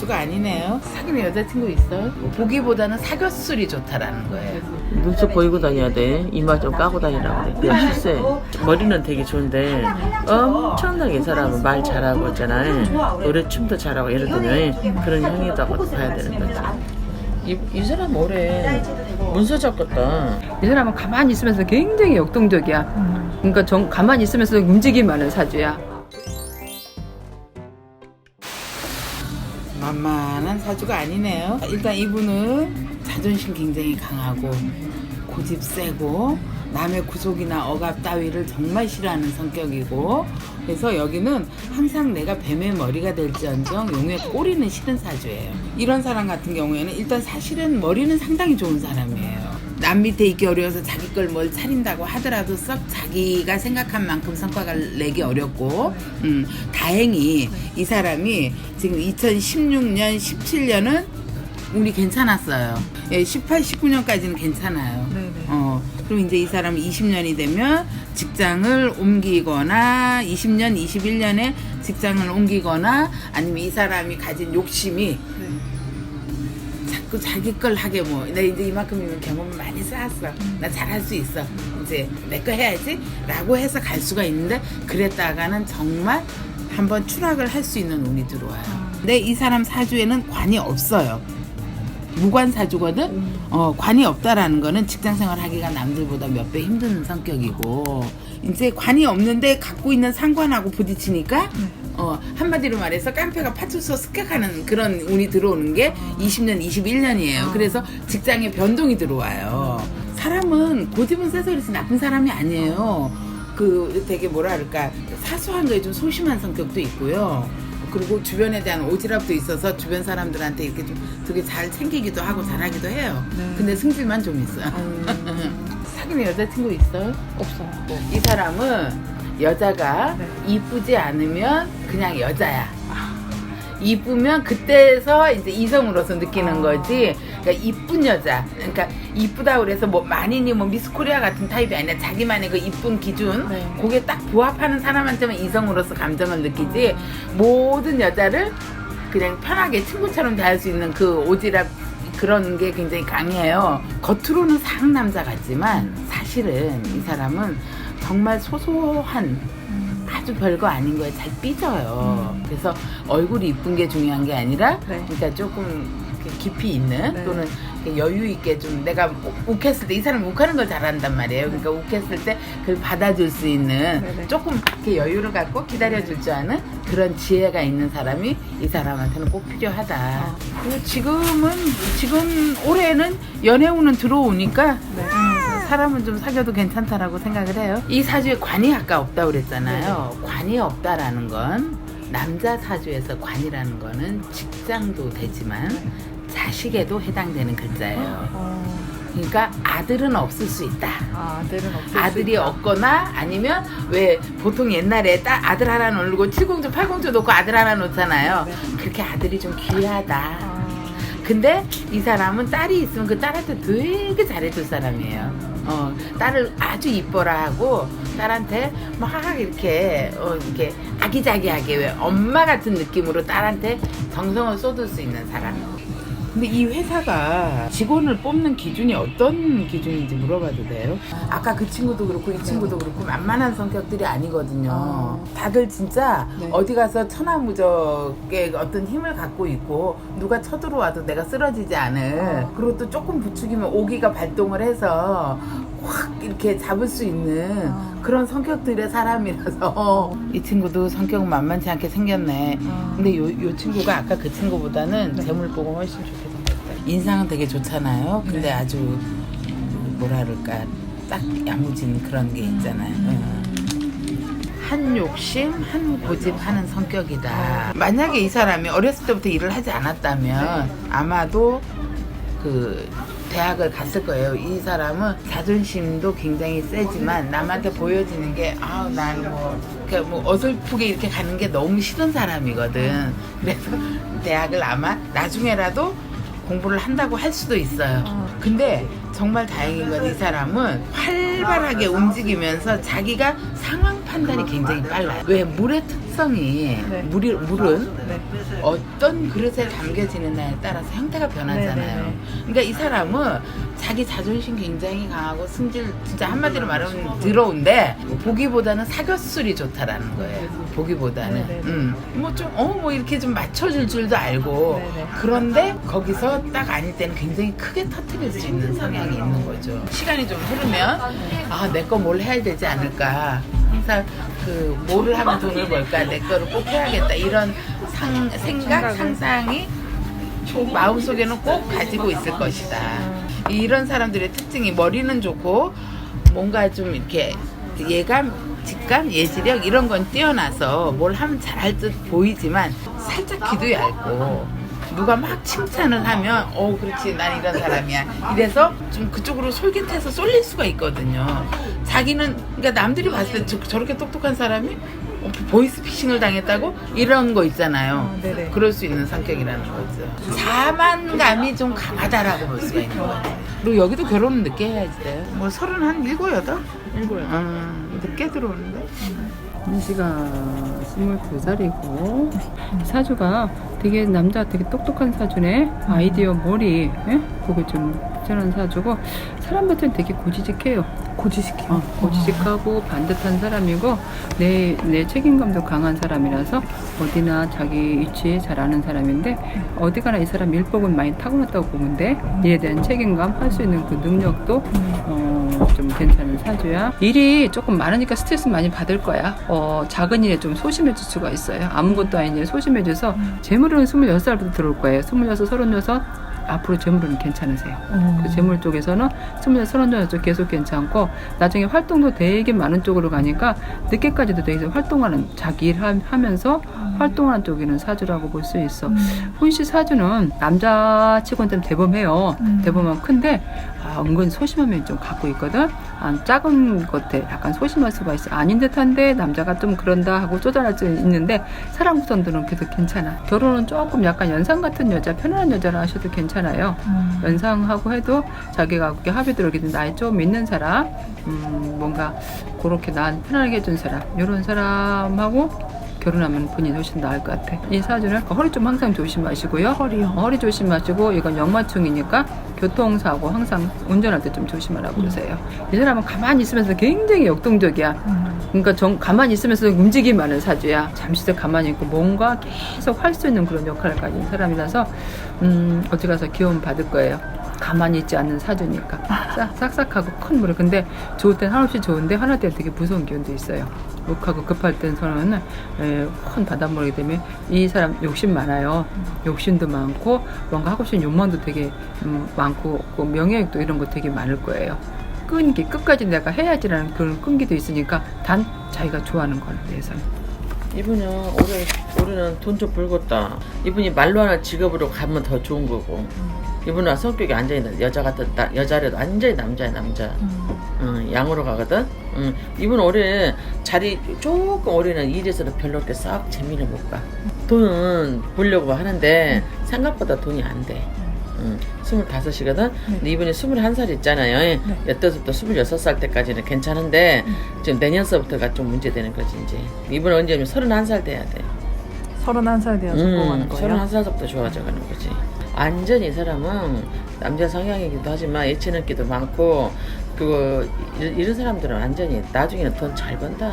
사주가 아니네요. 사귀는 여자친구 있어요? 보기보다는 사귀었으리 좋다라는 거예요. 눈썹 보이고 다녀야 돼. 이마 좀 까고 다니라고 그래. 실세. 머리는 되게 좋은데 엄청나게 이 사람은 말 잘하고 있잖아요. 노래 춤도 잘하고 예를 들면 그런 형이라고 봐야 되는 거지. 이, 이 사람 올해 문서작 같다. 이 사람은 가만히 있으면서 굉장히 역동적이야. 그러니까 정, 가만히 있으면서 움직임 많은 사주야. 만만한 사주가 아니네요. 일단 이분은 자존심 굉장히 강하고 고집 세고 남의 구속이나 억압 따위를 정말 싫어하는 성격이고 그래서 여기는 항상 내가 뱀의 머리가 될지언정 용의 꼬리는 싫은 사주예요. 이런 사람 같은 경우에는 일단 사실은 머리는 상당히 좋은 사람이에요. 남 밑에 있기 어려워서 자기 걸 뭘 차린다고 하더라도 썩 자기가 생각한 만큼 성과를 내기 어렵고 음, 다행히 이 사람이 지금 2016년 17년은 운이 괜찮았어요. 예, 18, 19년까지는 괜찮아요. 어, 그럼 이제 이 사람은 20년이 되면 직장을 옮기거나 20년, 21년에 직장을 옮기거나 아니면 이 사람이 가진 욕심이 자꾸 자기 걸 하게 뭐, 나 이제 이만큼이면 경험을 많이 쌓았어. 나 잘할 수 있어. 이제 내 거 해야지. 라고 해서 갈 수가 있는데, 그랬다가는 정말 한번 추락을 할 수 있는 운이 들어와요. 근데 이 사람 사주에는 관이 없어요. 무관 사주거든. 어, 관이 없다라는 거는 직장 생활 하기가 남들보다 몇 배 힘든 성격이고 이제 관이 없는데 갖고 있는 상관하고 부딪히니까 어, 한마디로 말해서 깡패가 파출소 습격하는 그런 운이 들어오는 게 20년, 21년이에요. 그래서 직장에 변동이 들어와요. 사람은 고집은 세서 그렇지 나쁜 사람이 아니에요. 그 되게 뭐라 그럴까 사소한 거에 좀 소심한 성격도 있고요. 그리고 주변에 대한 오지랖도 있어서 주변 사람들한테 이렇게 좀 되게 잘 챙기기도 하고 잘하기도 해요. 근데 승질만 좀 있어요. 사귀는 여자친구 있어요? 없어요. 이 사람은 여자가 이쁘지 않으면 그냥 여자야. 이쁘면 그때서 이제 이성으로서 느끼는 거지. 그러니까 이쁜 여자. 그러니까 이쁘다 그래서 뭐 만인이 뭐 미스코리아 같은 타입이 아니라 자기만의 그 이쁜 기준. 네. 그게 딱 부합하는 사람한테만 이성으로서 감정을 느끼지. 모든 여자를 그냥 편하게 친구처럼 대할 수 있는 그 오지랖 그런 게 굉장히 강해요. 겉으로는 상남자 같지만 사실은 이 사람은 정말 소소한 아주 별거 아닌 거에 잘 삐져요. 그래서 얼굴이 이쁜 게 중요한 게 아니라 네. 그러니까 조금 이렇게 깊이 있는 네. 또는 이렇게 여유 있게 좀 내가 우- 욱했을 때 이 사람은 욱하는 걸 잘한단 말이에요. 그러니까 욱했을 때 그걸 받아줄 수 있는 네, 네. 조금 이렇게 여유를 갖고 기다려줄 줄 아는 그런 지혜가 있는 사람이 이 사람한테는 꼭 필요하다. 아. 그리고 지금은 지금 올해는 연애운은 들어오니까 네. 음, 사람은 좀 사귀어도 괜찮다라고 생각을 해요. 이 사주에 관이 아까 없다고 그랬잖아요. 관이 없다라는 건 남자 사주에서 관이라는 거는 직장도 되지만 자식에도 해당되는 글자예요. 어, 그러니까 아들은 없을 수 있다. 아, 아들은 없을 아들이 없거나 아니면 왜 보통 옛날에 딸 아들 하나 놓고 칠공주 팔공주 놓고 아들 하나 놓잖아요. 네. 그렇게 아들이 좀 귀하다. 아, 근데 이 사람은 딸이 있으면 그 딸한테 되게 잘해줄 사람이에요. 어, 딸을 아주 이뻐라 하고 딸한테 막 이렇게 어, 이렇게 아기자기하게 왜 엄마 같은 느낌으로 딸한테 정성을 쏟을 수 있는 사람. 근데 이 회사가 직원을 뽑는 기준이 어떤 기준인지 물어봐도 돼요? 아까 그 친구도 그렇고 이 친구도 그렇고 만만한 성격들이 아니거든요. 어. 다들 진짜 네. 어디 가서 천하무적의 어떤 힘을 갖고 있고 누가 쳐들어와도 내가 쓰러지지 않을 어. 그리고 또 조금 부추기면 오기가 발동을 해서 확 이렇게 잡을 수 있는 어. 그런 성격들의 사람이라서 이 친구도 성격은 만만치 않게 생겼네. 어. 근데 요, 요 친구가 아까 그 친구보다는 네. 재물 보고 훨씬 좋게 생겼어요. 인상은 되게 좋잖아요. 근데 네. 아주 뭐라 그럴까 딱 야무진 그런 게 있잖아요. 응. 한 욕심, 한 고집하는 성격이다. 만약에 이 사람이 어렸을 때부터 일을 하지 않았다면 아마도 그 대학을 갔을 거예요. 이 사람은 자존심도 굉장히 세지만 남한테 보여지는 게 아우 난뭐 그뭐 어설프게 이렇게 가는 게 너무 싫은 사람이거든. 그래서 대학을 아마 나중에라도 공부를 한다고 할 수도 있어요. 근데 정말 다행인 건 이 사람은 활발하게 움직이면서 자기가 상황 판단이 굉장히 빨라요. 왜 물의 특성이 네. 물이 물은 네. 어떤 그릇에 담겨지느냐에 따라서 형태가 변하잖아요. 네, 네, 그러니까 이 사람은 자기 자존심 굉장히 강하고 승질 진짜 한마디로 말하면 더러운데 보기보다는 사교술이 좋다라는 거예요. 보기보다는 네, 네, 네. 음. 뭐좀 어 뭐 이렇게 좀 맞춰줄 줄도 알고 네, 네. 그런데 거기서 딱 아닐 때는 굉장히 크게 터뜨릴 수 있는 성향이 있는 거죠. 시간이 좀 흐르면 아 내 거 뭘 해야 되지 않을까. 항상 그 뭐를 하면 돈을 벌까? 내 거를 꼭 해야겠다. 이런 상, 생각 상상이 마음속에는 꼭 가지고 있을 것이다. 이런 사람들의 특징이 머리는 좋고 뭔가 좀 이렇게 예감, 직감, 예지력 이런 건 뛰어나서 뭘 하면 잘할 듯 보이지만 살짝 귀도 얇고 누가 막 칭찬을 하면 어 그렇지 난 이런 사람이야. 이래서 좀 그쪽으로 솔깃해서 쏠릴 수가 있거든요. 자기는 그러니까 남들이 봤을 때 저, 저렇게 똑똑한 사람이 어, 보이스피싱을 당했다고? 이런 거 있잖아요. 아, 네네. 그럴 수 있는 성격이라는 거죠. 자만감이 좀 강하다라고 볼 수가 있는 것 같아요. 그리고 여기도 결혼은 늦게 해야지 돼요 뭐 서른 한 일곱 여덟? 일곱 음, 늦게 들어오는데? 민지가 22살이고. 사주가 되게 남자 되게 똑똑한 사주네 아이디어 머리 예? 그게 좀 뛰어난 사주고 사람한테는 되게 고지식해요 고지식해요. 어, 고지식하고 반듯한 사람이고 내, 내 책임감도 강한 사람이라서 어디나 자기 위치 잘 아는 사람인데 어디 가나 이 사람 일복은 많이 타고났다고 보는데 일에 대한 책임감 할 수 있는 그 능력도 어, 좀 괜찮은 사주야. 일이 조금 많으니까 스트레스 많이 받을 거야. 어, 작은 일에 좀 소심해질 수가 있어요. 아무것도 아닌 일에 소심해져서 재물은 26살부터 들어올 거예요. 26, 36 앞으로 재물은 괜찮으세요 어. 그 재물 쪽에서는 스물여섯, 서른여섯 쪽 계속 괜찮고 나중에 활동도 되게 많은 쪽으로 가니까 늦게까지도 되게 활동하는 자기 일 하- 하면서 활동하는 쪽에는 사주라고 볼 수 있어. 훈시 사주는 남자치고는 좀 대범해요. 음. 대범하고 큰데 아, 은근 소심한 면이 좀 갖고 있거든. 아, 작은 것에 약간 소심할 수가 있어. 아닌 듯한데 남자가 좀 그런다 하고 쪼잔할 수 있는데 사람 구성들은 계속 괜찮아. 결혼은 조금 약간 연상 같은 여자, 편안한 여자를 하셔도 괜찮아 요. 음. 연상하고 해도 자기가 그렇게 합의 들어오게 나이 좀 있는 사람, 음, 뭔가 그렇게 난 편하게 해준 사람, 이런 사람하고 결혼하면 본인이 훨씬 나을 것 같아. 이 사주는 허리 좀 항상 조심하시고요. 허리요. 허리 조심하시고 이건 역마충이니까 교통사고 항상 운전할 때 좀 조심하라고 그러세요. 이 사람은 가만히 있으면서 굉장히 역동적이야. 음. 그러니까 정, 가만히 있으면서 움직임이 많은 사주야. 잠시도 가만히 있고 뭔가 계속 할 수 있는 그런 역할을 가진 사람이라서 음, 어디 가서 기운 받을 거예요. 가만히 있지 않는 사주니까 싹, 싹싹하고 큰 물을 근데 좋을 땐 한없이 좋은데 하나 때는 되게 무서운 기운도 있어요. 욱하고 급할 땐 저는 에, 큰 바닷물이 되면 이 사람 욕심 많아요. 욕심도 많고 뭔가 하고 싶은 욕망도 되게 음, 많고 그 명예욕도 이런 거 되게 많을 거예요. 끈기 끝까지 내가 해야지라는 그런 끈기도 있으니까 단 자기가 좋아하는 거에 대해서는 이분은 올해 올해는 돈 좀 벌겠다. 이분이 말로 하나 직업으로 가면 더 좋은 거고. 이분은 성격이 완전히 여자 같은 나, 여자래도 완전히 남자야 남자. 응, 양으로 가거든. 응. 이분 올해 자리 조금 올해는 일에서도 별로 그렇게 썩 재미를 못 봐. 돈은 벌려고 하는데 생각보다 돈이 안 돼. 응. 25이거든? 근데 이분이 21살 있잖아요. 여태부터 26살 때까지는 괜찮은데 지금 내년서부터가 좀 문제되는 거지 이제. 이분은 언제면 31살 돼야 돼. 31살 돼야 성공하는 거예요? 31살부터 좋아져 가는 거지. 완전히 이 사람은 남자 성향이기도 하지만 예체능기도 많고 그거 이- 이런 사람들은 완전히 나중에는 돈 잘 번다.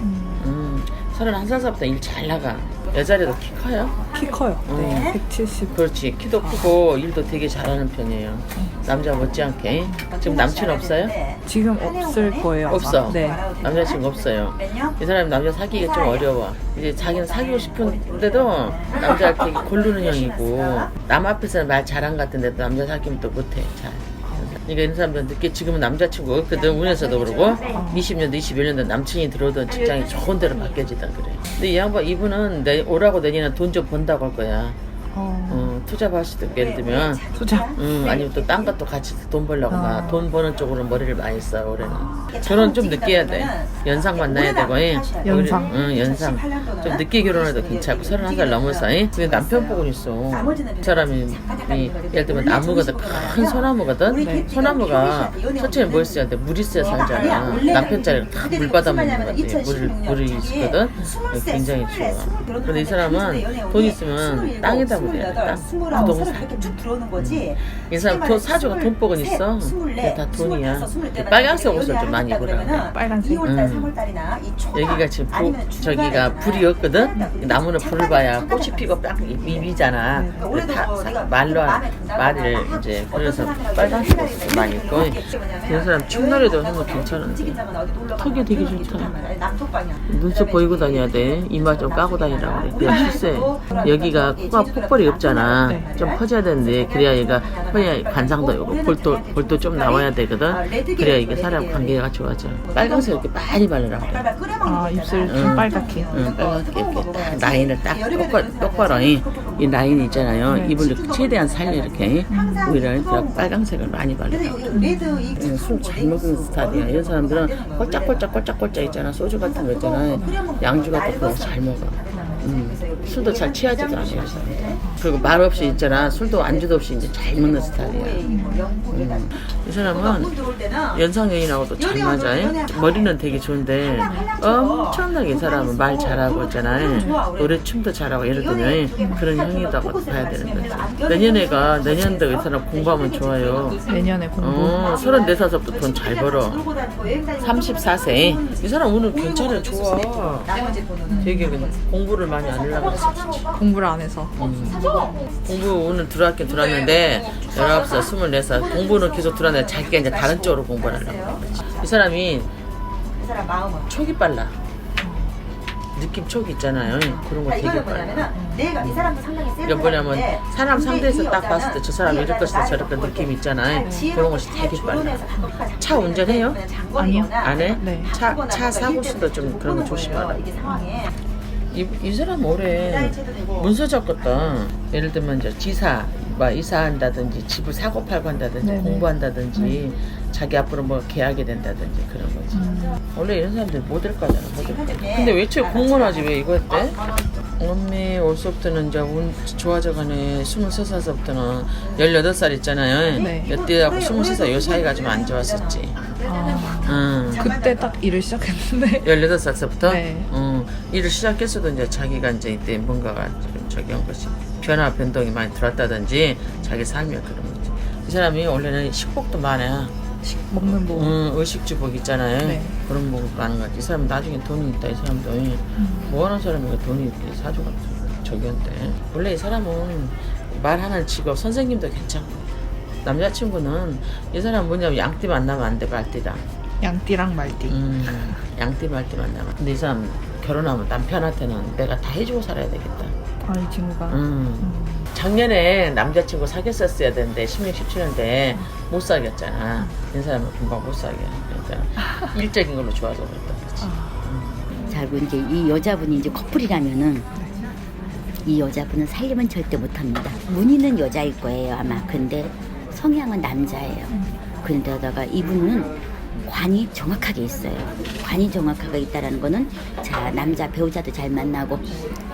음. 음, 31살부터 일 잘 나가. 여자래도 키 커요? 키 커요. 네. 어. 170. 그렇지. 키도 크고 일도 되게 잘하는 편이에요. 남자 못지않게. 지금 남친 없어요? 지금 없을 거예요. 아마. 없어. 네. 남자친구 없어요. 이 사람이 남자 사귀기가 좀 어려워. 이제 자기는 사귀고 싶은데도 남자 되게 고르는 형이고 남 앞에서는 말 잘한 것 같은데도 남자 사귀면 또 못해 잘. 그러니까 이런 사람들은 늦게 지금은 남자친구 없거든 운에서도 그러고 20년도 21년도 남친이 들어오던 직장이 좋은 데로 바뀌어지다 그래. 근데 이 양반 이분은 내, 오라고 내년에 돈 좀 번다고 할 거야. 어. 어, 투자 받을 수도 있고 예를 들면 투자. 음, 아니면 또 딴 것도 같이 돈 벌려고 아. 막돈 버는 쪽으로 머리를 많이 써 올해는. 결혼 좀 늦게 해야 돼. 연상 만나야 되고 예. 연상. 응 연상. 좀 늦게 결혼해도 괜찮고 서른 살 넘어서 예. 근데 남편 보고 있어. 그 사람이 이, 예를 들면 나무거든 큰 소나무거든? 소나무가 첫째는 뭐 있어야 돼? 물 있어야 살잖아. 남편 자리가 다물 받아 먹는 거지 물, 물이 있거든? 굉장히 좋아 근데 이 사람은 돈 있으면 땅에다 묻어야 돼 땅. 부동산 이 사람 돈 사주가 돈복은 있어. 근데 다 돈이야. 빨간색 옷을 좀 많이 입으라. 빨간색. 음. 여기가 지금 부, 저기가 불이 없거든. 나무는 불을 봐야 꽃이 피고 딱 미비잖아. 그래 다 사- 말로 하- 말을 이제 그래서 빨간색 옷을 많이 입고. 이 사람 충날에도 하면 괜찮은데. 턱이 되게 좋다. 눈썹 보이고 다녀야 돼. 이마 좀 까고 다니라고 그래. 실세. 여기가 코가 폭벌이 없잖아. 네. 좀 퍼져야 되는데 그래야 얘가 그래야 관상도 오고 볼도 볼도 좀 나와야 되거든. 그래야 이게 사람 관계가 좋아져. 빨간색 이렇게 많이 바르라고 그래. 아 입술 좀 응. 빨갛게. 응, 빨갛게 이렇게 딱 라인을 딱 똑바로, 똑바로 이, 이 라인 있잖아요. 네. 입을 최대한 살려 이렇게 오히려 이렇게 빨강색을 많이 바르라고. 술잘 먹는 스타일이야. 이런 사람들은 꼴짝꼴짝 꼴짝꼴짝 있잖아. 소주 같은 거 있잖아. 양주 같은 거 잘 먹어. 음, 술도 잘 취하지도 않아요. 그리고 말 없이 있잖아. 술도 안주도 없이 이제 잘 먹는 스타일이야. 음. 이 사람은 연상연인하고도 잘 맞아. 요 머리는 되게 좋은데 엄청나게 이 사람은 말 잘하고 있잖아요. 노래 춤도 잘하고 예를 들면 그런 형이라고 봐야 되는 거지. 내년에가 내년도 이 사람 공부하면 좋아요. 내년에 공부. 어, 34살부터 돈 잘 벌어. 34세. 이 사람 오늘 괜찮아, 좋아. 되게 그냥 공부를 많이 안 하려고 했어. 공부를 안 해서. 공부 오늘 들어왔긴 들어왔는데 19살, 24살 공부는 계속 들어왔는데 자기가 이제 다른 쪽으로 공부를 하려고 이 사람이 촉이 빨라 느낌 촉이 있잖아요 그런 거 되게 빨라 이게 뭐냐면 사람 상대에서 딱 봤을 때 저 사람 이럴 것이다 저럴 것 느낌 있잖아요 그런 것이 되게 빨라 차 운전해요? 아니요. 안 해? 네. 차, 차 사고 수도 좀 그런 거 조심하라 이, 이 사람 올해 문서 적었다. 예를 들면 이제 지사, 뭐 이사한다든지 집을 사고 팔고 한다든지 네네. 공부한다든지 자기 앞으로 뭐 계약이 된다든지 그런 거지. 원래 이런 사람들 못될 거잖아. 못될 거. 근데 외출 공무원하지 왜 이거 했대? 언니 올서부터는 이제 운 좋아져가네. 23살서부터는 18살 있잖아요. 네. 이때하고 23살 요 사이가 좀 안 좋았었지. 아, 응. 그때 딱 일을 시작했는데. 18살서부터 네. 어, 일을 시작했어도 이제 자기가 이제 이때 뭔가가 좀 저기 한 것이 변화 변동이 많이 들었다든지 자기 삶에 그런 거지. 이 사람이 원래는 식복도 많아. 먹는 뭐. 음, 의식주복 있잖아요. 네. 그런 복 많은 거지. 이 사람 나중에 돈이 있다. 이 사람도 뭐 하는 사람이 돈이 이렇게 사주가 저기 한데 원래 이 사람은 말 하는 직업 선생님도 괜찮고 남자친구는 이 사람 뭐냐면 양띠 만나면 안 돼 말띠랑. 양띠랑 말띠. 음, 양띠 말띠 만나면. 근데 이 사람 결혼하면 남편한테는 내가 다 해주고 살아야 되겠다. 아, 이 친구가. 음. 작년에 남자친구 사귀었었어야 되는데 16, 17년대 못 사귀었잖아. 이 사람은 금방 못 사귀어. 그러니까 일적인 걸로 좋아서 그랬다. 그치? 자고 이제 이 여자분이 이제 커플이라면은 이 여자분은 살림은 절대 못합니다. 문의는 여자일 거예요 아마. 근데 성향은 남자예요. 그런데다가 이분은 관이 정확하게 있어요. 관이 정확하게 있다라는 거는 자 남자 배우자도 잘 만나고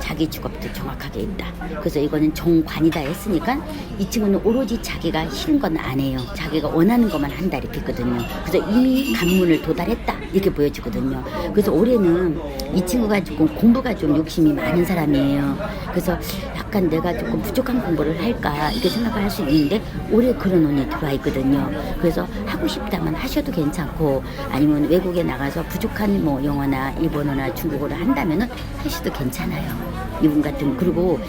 자기 직업도 정확하게 있다. 그래서 이거는 정관이다 했으니까 이 친구는 오로지 자기가 싫은 건 안 해요. 자기가 원하는 것만 한다 이렇게 했거든요. 그래서 이미 관문을 도달했다 이렇게 보여지거든요. 그래서 올해는 이 친구가 조금 공부가 좀 욕심이 많은 사람이에요. 그래서 약간 내가 조금 부족한 공부를 할까 이렇게 생각을 할 수 있는데 올해 그런 운이 들어와 있거든요. 그래서 하고 싶다면 하셔도 괜찮고 아니면 외국에 나가서 부족한 뭐 영어나 일본어나 중국어를 한다면은 하셔도 괜찮아요. 이분 같은 그리고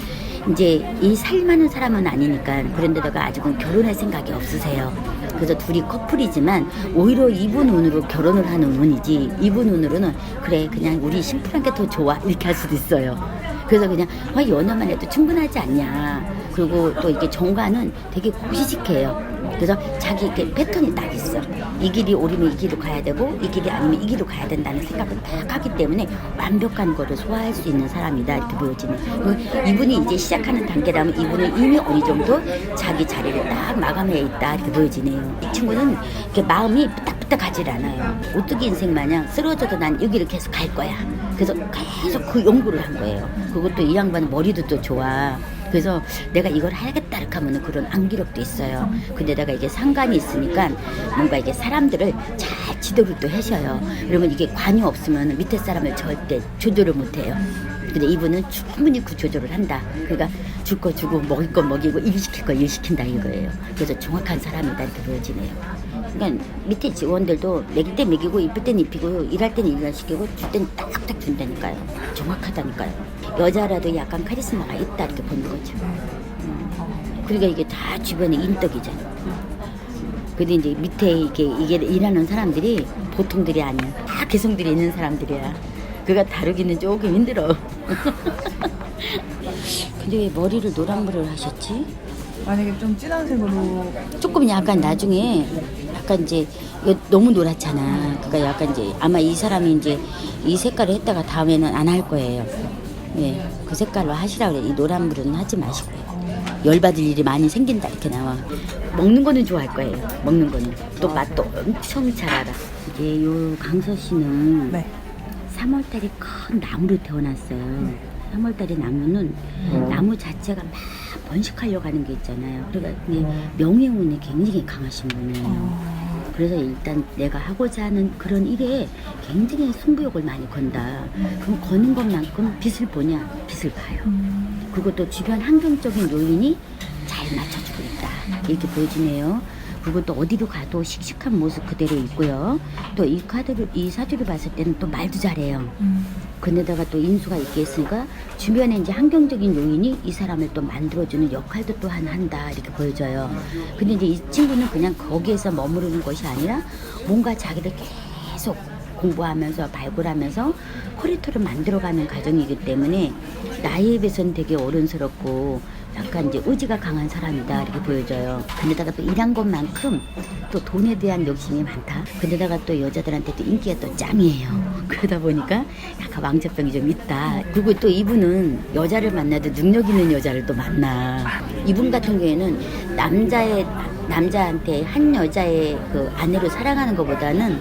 이제 이 살만한 사람은 아니니까 그런데다가 아직은 결혼할 생각이 없으세요. 그래서 둘이 커플이지만 오히려 이분 운으로 결혼을 하는 운이지 이분 운으로는 그래 그냥 우리 심플한 게 더 좋아 이렇게 할 수도 있어요. 그래서 그냥 아, 연애만 해도 충분하지 않냐. 그리고 또 이게 정관은 되게 고지식해요. 그래서 자기 이렇게 패턴이 딱 있어. 이 길이 오르면 이 길로 가야 되고 이 길이 아니면 이 길로 가야 된다는 생각을 딱 하기 때문에 완벽한 거를 소화할 수 있는 사람이다 이렇게 보여지네. 그 이분이 이제 시작하는 단계라면 이분은 이미 어느 정도 자기 자리를 딱 마감해 있다 이렇게 보여지네요. 이 친구는 이렇게 마음이 뿌딱 뿌딱하질 않아요. 오뚜기 인생 마냥 쓰러져도 난 여기를 계속 갈 거야. 그래서 계속 그 연구를 한 거예요. 그것도 이 양반 머리도 또 좋아. 그래서 내가 이걸 하겠다 이렇게 하면 그런 안기력도 있어요. 근데 내가 이게 상관이 있으니까 뭔가 이게 사람들을 잘 지도를 또 하셔요. 그러면 이게 관이 없으면 밑에 사람을 절대 조절을 못 해요. 근데 이분은 충분히 그 조절을 한다. 그러니까 줄 거 주고 먹일 거 먹이고 일 시킬 거 일 시킨다 이거예요. 그래서 정확한 사람이다 이렇게 보여지네요. 그러니까 밑에 직원들도 먹일 때 먹이고 입을 땐 입히고 일할 땐 일을 시키고 줄 땐 딱딱 준다니까요. 정확하다니까요. 여자라도 약간 카리스마가 있다 이렇게 보는 거죠. 음. 그러니까 이게 다 주변에 인덕이잖아. 근데 이제 밑에 이게 이게 일하는 사람들이 보통들이 아니야. 다 개성들이 있는 사람들이야. 그가 다루기는 조금 힘들어. 근데 왜 머리를 노란불을 하셨지? 만약에 좀 진한 색으로 조금 약간 나중에 약간 이제 너무 노랗잖아. 그러니까 약간 이제 아마 이 사람이 이제 이 색깔을 했다가 다음에는 안 할 거예요. 예, 그 색깔로 하시라 그래. 이 노란불은 하지 마시고요. 열받을 일이 많이 생긴다 이렇게 나와. 먹는 거는 좋아할 거예요. 먹는 거는 또 맛도 엄청 잘 알아. 이제 요 강서 씨는 네. 3월달에 큰 나무로 태어났어요. 3월달에 나무는 나무 자체가 막 번식하려고 하는 게 있잖아요. 그러니까 이게 명예운이 굉장히 강하신 분이에요. 그래서 일단 내가 하고자 하는 그런 일에 굉장히 승부욕을 많이 건다. 그럼 거는 것만큼 빛을 보냐? 빛을 봐요. 그것도 주변 환경적인 요인이 잘 맞춰주고 있다. 이렇게 보여지네요. 그리고 또 어디로 가도 씩씩한 모습 그대로 있고요. 또 이 카드를, 이 사주를 봤을 때는 또 말도 잘해요. 근데다가 또 인수가 있게 했으니까 주변에 이제 환경적인 요인이 이 사람을 또 만들어주는 역할도 또한 한다 이렇게 보여져요. 근데 이제 이 친구는 그냥 거기에서 머무르는 것이 아니라 뭔가 자기를 계속 공부하면서 발굴하면서 커리터를 만들어가는 과정이기 때문에 나이에 비해서는 되게 어른스럽고 약간 이제 의지가 강한 사람이다 이렇게 보여져요. 근데다가 또 일한 것만큼 또 돈에 대한 욕심이 많다. 근데다가 또 여자들한테 또 인기가 또 짱이에요. 그러다 보니까 약간 왕자병이 좀 있다. 그리고 또 이분은 여자를 만나도 능력 있는 여자를 또 만나. 이분 같은 경우에는 남자의 남자한테 한 여자의 그 아내로 사랑하는 것보다는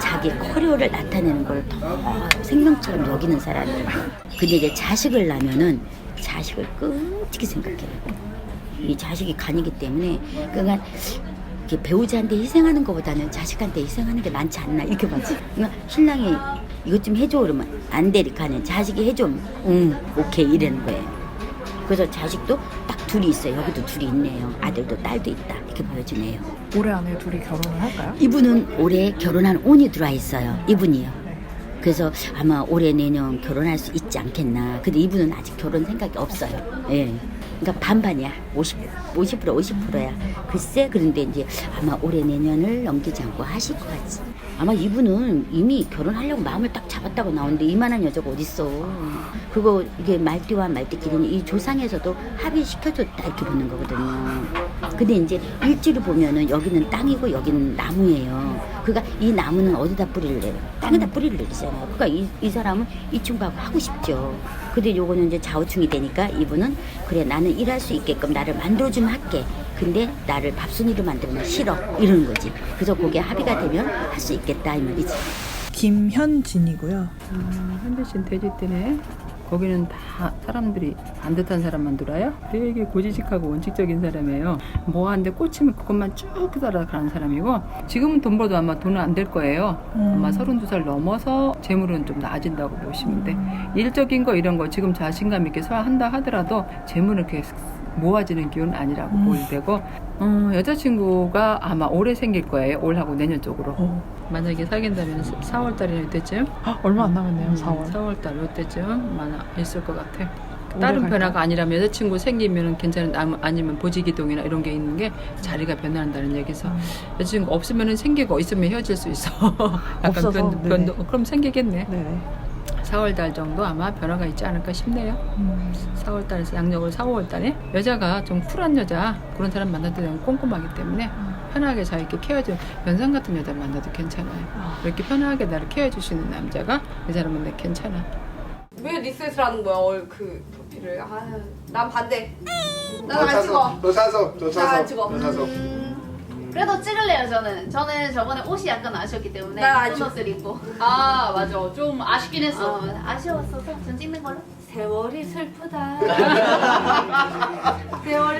자기 커리어를 나타내는 걸 더 생명처럼 여기는 사람이에요. 근데 이제 자식을 낳으면은 자식을 끔찍히 생각해요. 이 자식이 간이기 때문에 그러니까 배우자한테 희생하는 것보다는 자식한테 희생하는 게 많지 않나 이렇게 봤지. 그러니까 신랑이 이것 좀 해줘 그러면 안 돼 이렇게 하는 자식이 해줘 응 오케이 이러는 거예요. 그래서 자식도 딱 둘이 있어요. 여기도 둘이 있네요. 아들도 딸도 있다 이렇게 보여주네요. 올해 안에 둘이 결혼을 할까요? 이분은 올해 결혼한 온이 들어와 있어요. 이분이요. 그래서 아마 올해 내년 결혼할 수 있지 않겠나. 근데 이분은 아직 결혼 생각이 없어요. 예. 그러니까 반반이야. 50, 50% 50%야. 글쎄, 그런데 이제 아마 올해 내년을 넘기지 않고 하실 것 같지. 아마 이분은 이미 결혼하려고 마음을 딱 잡았다고 나오는데 이만한 여자가 어딨어. 그거 이게 말띠와 말띠끼리는 이 조상에서도 합의시켜줬다 이렇게 보는 거거든요. 근데 이제 일지를 보면은 여기는 땅이고 여기는 나무예요. 그러니까 이 나무는 어디다 뿌리를 내요? 땅에다 뿌리를 내리잖아요. 그러니까 이, 이 사람은 이 친구하고 하고 싶죠. 근데 요거는 이제 좌우충이 되니까 이분은 그래 나는 일할 수 있게끔 나를 만들어 주면 할게. 근데 나를 밥순이로 만들면 싫어 이러는 거지. 그래서 그게 합의가 되면 할 수 있겠다 이 말이지. 김현진이고요. 아, 현대신 돼지 때네. 거기는 다 사람들이 반듯한 사람만 돌아요. 되게 고지식하고 원칙적인 사람이에요. 뭐 하는데 꽂히면 그것만 쭉 따라가는 사람이고 지금은 돈 벌어도 아마 돈은 안 될 거예요. 음. 아마 32살 넘어서 재물은 좀 나아진다고 보시면 돼. 일적인 거 이런 거 지금 자신감 있게 소화한다 하더라도 재물은 이렇게 모아지는 기운은 아니라고 음. 보이되고 어, 여자친구가 아마 올해 생길 거예요. 올하고 내년 쪽으로. 어. 만약에 사귄다면 4월 달이나 이때쯤 헉, 얼마 안 남았네요. 4월. 4월 달 이때쯤 많아 있을 것 같아. 다른? 변화가 아니라면 여자친구 생기면 괜찮은 아무- 아니면 보직이동이나 이런 게 있는 게 자리가 변한다는 얘기서 음. 여자친구 없으면 생기고 있으면 헤어질 수 있어. 약간 없어서, 변, 네네. 변, 그럼 생기겠네. 네네. 4월달 정도 아마 변화가 있지 않을까 싶네요. 음. 4월달에서 양력으로 4, 5월달에 여자가 좀 쿨한 여자 그런 사람 때 너무 꼼꼼하기 때문에 편하게 자기 케어해주는 연상 같은 여자 만나도 괜찮아요. 이렇게 편하게 나를 케어해주시는 남자가 이 사람은 내 괜찮아. 왜 리셋을 하는 거야 얼 그 프로필을 아 난 반대 너난안 차서, 찍어 너 차서, 너나 차서, 안 찍어. 너 차서. 음, 그래도 찍을래요 저는. 저는 저번에 옷이 약간 아쉬웠기 때문에 난안 예쁜 찍어. 옷을 입고. 아 맞아. 좀 아쉽긴 했어. 어, 아쉬웠어서 전 찍는 걸로? 세월이 슬프다. 세월이